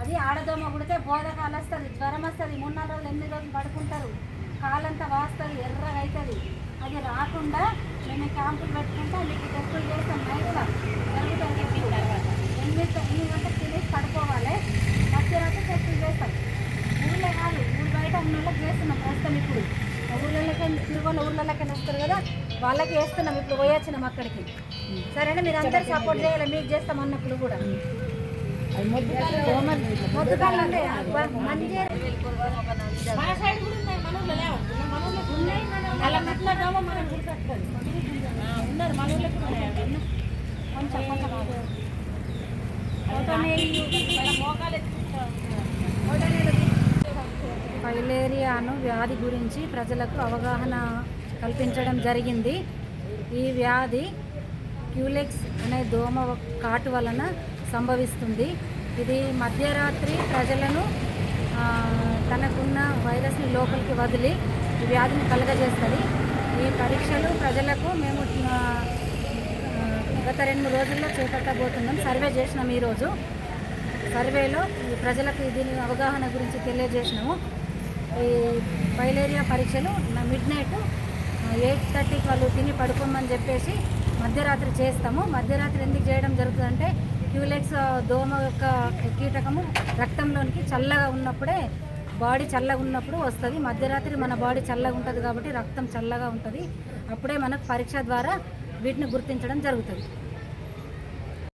అది ఆడదోమ కుడితే బోధకాలు వస్తుంది జ్వరం వస్తుంది మూడు నాలుగు రోజులు ఎనిమిది రోజులు పడుకుంటారు. కాలంతా వాస్తుంది ఎర్రగా అవుతుంది అది రాకుండా మేము క్యాంపులు పెట్టుకుంటే మీకు టెస్టులు చేస్తాం నైట్గా జరుగుతుంది ఎనిమిది ఎనిమిది గంటలకు తినేసి పడుకోవాలి. మధ్యరాత్రి టెస్టులు చేస్తాం. ఊళ్ళో కాదు ఊరు బయట ఉన్న వాళ్ళకి చేస్తున్నాం ప్రస్తుతం ఇప్పుడు. ఊళ్ళలోకి తిరుగోళ్ళ ఊళ్ళలోకి వస్తారు కదా వాళ్ళకి వేస్తున్నాం ఇప్పుడు పోయొచ్చినాం అక్కడికి. సరేనా? మీరు అందరు సపోర్ట్ చేయాలి మీకు చేస్తాం అన్నప్పుడు కూడా. ఉన్నారు మన కొంచెం ఫైలేరియాను వ్యాధి గురించి ప్రజలకు అవగాహన కల్పించడం జరిగింది. ఈ వ్యాధి క్యూలెక్స్ అనే దోమ కాటు వలన సంభవిస్తుంది. ఇది మధ్యరాత్రి ప్రజలను తనకున్న వైరస్ని లోపలికి వదిలి ఈ వ్యాధిని కలగజేస్తుంది. ఈ పరీక్షలు ప్రజలకు మేము గత రెండు రోజుల్లో చేపట్టబోతున్నాం. సర్వే చేసినాం ఈరోజు. సర్వేలో ఈ ప్రజలకు దీని అవగాహన గురించి తెలియజేసినాము. ఈ ఫైలేరియా పరీక్షలు మిడ్ నైట్ ఎయిట్ థర్టీకి వాళ్ళు తిని పడుకోమని చెప్పేసి మధ్యరాత్రి చేస్తాము. మధ్యరాత్రి ఎందుకు చేయడం జరుగుతుందంటే క్యూలెక్స్ దోమ యొక్క కీటకము రక్తంలోనికి చల్లగా ఉన్నప్పుడే బాడీ చల్లగా ఉన్నప్పుడు వస్తుంది. మధ్యరాత్రి మన బాడీ చల్లగా ఉంటుంది కాబట్టి రక్తం చల్లగా ఉంటుంది. అప్పుడే మనకు పరీక్ష ద్వారా వీటిని గుర్తించడం జరుగుతుంది.